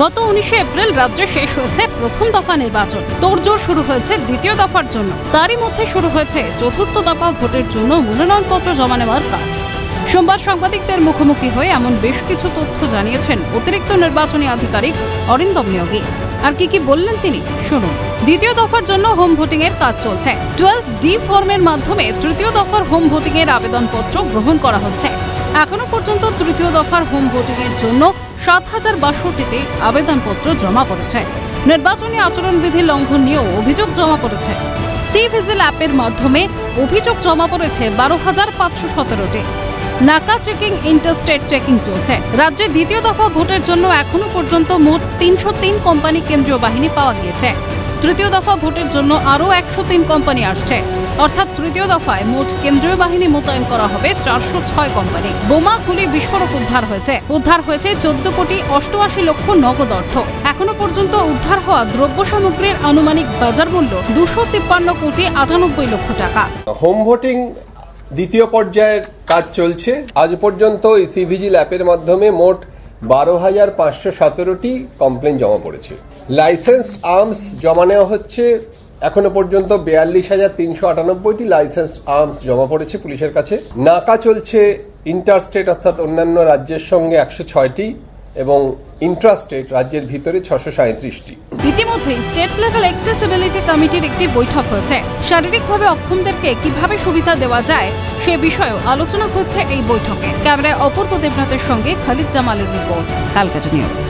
গত উনিশে এপ্রিল রাজ্যে শেষ হয়েছে প্রথম দফা নির্বাচন। তোড়জোড় শুরু হয়েছে দ্বিতীয় দফার জন্য। তারই মধ্যে শুরু হয়েছে চতুর্থ দফা ভোটের জন্য মনোনয়নপত্র জমা নেওয়ার কাজ। সোমবার সাংবাদিকদের মুখোমুখি হয়ে এমন বেশ কিছু তথ্য জানিয়েছেন অতিরিক্ত নির্বাচনী আধিকারিক অরিন্দম নিয়োগী আর কি কি বললেন তিনি? শুনুন। দ্বিতীয় দফার জন্য হোম ভোটিং এর কাজ চলছে। টুয়েলভ ডি ফর্মের মাধ্যমে তৃতীয় দফার হোম ভোটিং এর আবেদনপত্র গ্রহণ করা হচ্ছে। এখনও পর্যন্ত তৃতীয় দফার হোম ভোটিং এর জন্য সাত হাজার বাষট্টিটি আবেদনপত্র জমা পড়েছে। নির্বাচনী আচরণবিধি লঙ্ঘন নিয়েও অভিযোগ জমা পড়েছে। সি ভিজিল অ্যাপের মাধ্যমে অভিযোগ জমা পড়েছে বারো হাজার পাঁচশো সতেরোটি। নাকা চেকিং ইন্টারস্টেট চেকিং চলছে। রাজ্যে দ্বিতীয় দফা ভোটের জন্য এখনও পর্যন্ত মোট তিনশো তিন কোম্পানি কেন্দ্রীয় বাহিনী পাওয়া গিয়েছে। তৃতীয় দফা ভোটের জন্য আরও একশো তিন কোম্পানি আসছে। অর্থাৎ তৃতীয় দফায় মোট কেন্দ্রীয় বাহিনী মোতায়েন করা হবে চারশো ছয় কোম্পানি। বোমা, গুলি, বিস্ফোরক উদ্ধার হয়েছে। উদ্ধার হয়েছে চোদ্দ কোটি অষ্টআশি লক্ষ নগদ অর্থ। এখনও পর্যন্ত উদ্ধার হওয়া দ্রব্য সামগ্রীর আনুমানিক বাজার মূল্য দুশো তিপ্পান্ন কোটি আটানব্বই লক্ষ টাকা। হোম ভোটিং দ্বিতীয় পর্যায়ের কাজ চলছে। আজ পর্যন্ত এই সিভিজিল অ্যাপের মাধ্যমে মোট বারো হাজার পাঁচশো সতেরোটি কমপ্লেন জমা পড়েছে। লাইসেন্সড আর্মস জমা নেওয়া হচ্ছে, এখনও পর্যন্ত বিয়াল্লিশ হাজার তিনশো আটানব্বইটি লাইসেন্সড আর্মস জমা পড়েছে পুলিশের কাছে। নাকা চলছে ইন্টারস্টেট অর্থাৎ অন্যান্য রাজ্যের সঙ্গে একশো ছয়টি এবং ইন্ট্রাস্টেট রাজ্যের ভিতরে ছশো সাঁত্রিশটি ইতিমধ্যেই স্টেট লেভেল অ্যাক্সেসিবিলিটি কমিটির একটি বৈঠক হয়েছে। শারীরিকভাবে অক্ষমদেরকে কীভাবে সুবিধা দেওয়া যায়, সে বিষয়েও আলোচনা হয়েছে এই বৈঠকে। ক্যামেরায় অপূর্ব দেবনাথের সঙ্গে খালিদ জামালের রিপোর্ট, কালকাটা নিউজ।